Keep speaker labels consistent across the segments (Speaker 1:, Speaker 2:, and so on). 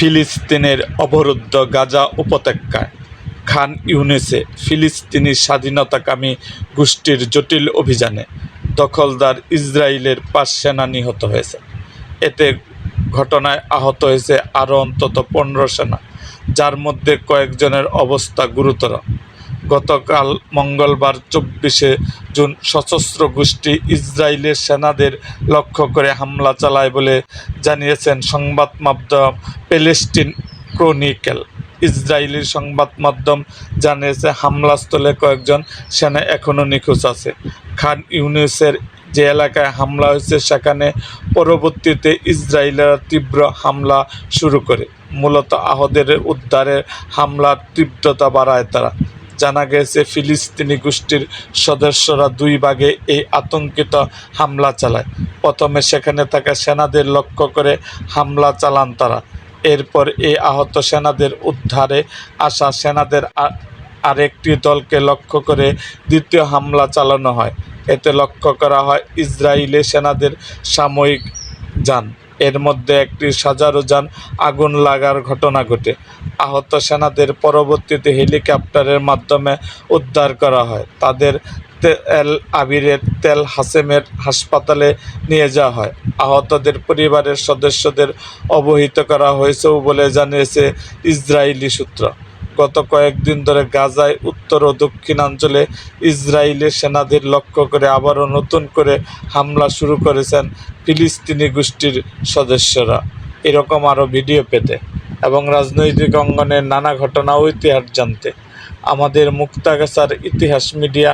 Speaker 1: ফিলিস্তিনের অবরুদ্ধ গাজা উপত্যকায়। খান ইউনেসে ফিলিস্তিনি স্বাধীনতাকামী গোষ্ঠীর জটিল অভিযানে দখলদার ইসরায়েলের পাঁচ সেনা নিহত হয়েছে। এতে ঘটনায় আহত হয়েছে আরও অন্তত পনেরো সেনা, যার মধ্যে কয়েকজনের অবস্থা গুরুতর। গতকাল মঙ্গলবার চব্বিশে জুন সশস্ত্র গোষ্ঠী ইসরায়েলের সেনাদের লক্ষ্য করে হামলা চালায় বলে জানিয়েছেন সংবাদ মাধ্যম প্যালেস্টিন ক্রনিকেল। ইসরায়েলি সংবাদ মাধ্যম জানিয়েছে, হামলাস্থলে কয়েকজন সেনা এখনও নিখোঁজ আছে। খান ইউনিসের যে এলাকায় হামলা হয়েছে, সেখানে পরবর্তীতে ইসরায়েলের তীব্র হামলা শুরু করে। মূলত আহতদের উদ্ধারে হামলার তীব্রতা বাড়ায় তারা। জানা গেছে, ফিলিস্তিনি গোষ্ঠীর সদস্যরা দুই ভাগে এই আতঙ্কিত হামলা চালায়। প্রথমে সেখানে থাকা সেনাদের লক্ষ্য করে হামলা চালান তারা। এরপর এই আহত সেনাদের উদ্ধারে আসা সেনাদের আরেকটি দলকে লক্ষ্য করে দ্বিতীয় হামলা চালানো হয়। এতে লক্ষ্য করা হয় ইসরায়েলি সেনাদের সাময়িক যান। এর মধ্যে একটি সাজারো যান আগুন লাগার ঘটনা ঘটে। আহত সেনাদের পরবর্তীতে হেলিকপ্টারের মাধ্যমে উদ্ধার করা হয়। তাদের তেল আবিরের তেল হাসেমের হাসপাতালে নিয়ে যাওয়া হয়। আহতদের পরিবারের সদস্যদের অবহিত করা হয়েছেও বলে জানিয়েছে ইসরায়েলি সূত্র। গত কয়েকদিন ধরে গাজায় উত্তর ও দক্ষিণাঞ্চলে ইসরায়েলি সেনাদের লক্ষ্য করে আবারও নতুন করে হামলা শুরু করেছেন ফিলিস্তিনি গোষ্ঠীর সদস্যরা। এরকম আরও ভিডিও পেতে এবং রাজনৈতিক অঙ্গনের নানা ঘটনা ও ইতিহাস জানতে আমাদের মুক্তাগাছার ইতিহাস মিডিয়া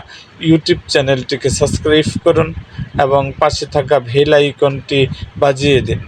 Speaker 1: ইউটিউব চ্যানেলটিকে সাবস্ক্রাইব করুন এবং পাশে থাকা বেল আইকনটি বাজিয়ে দিন।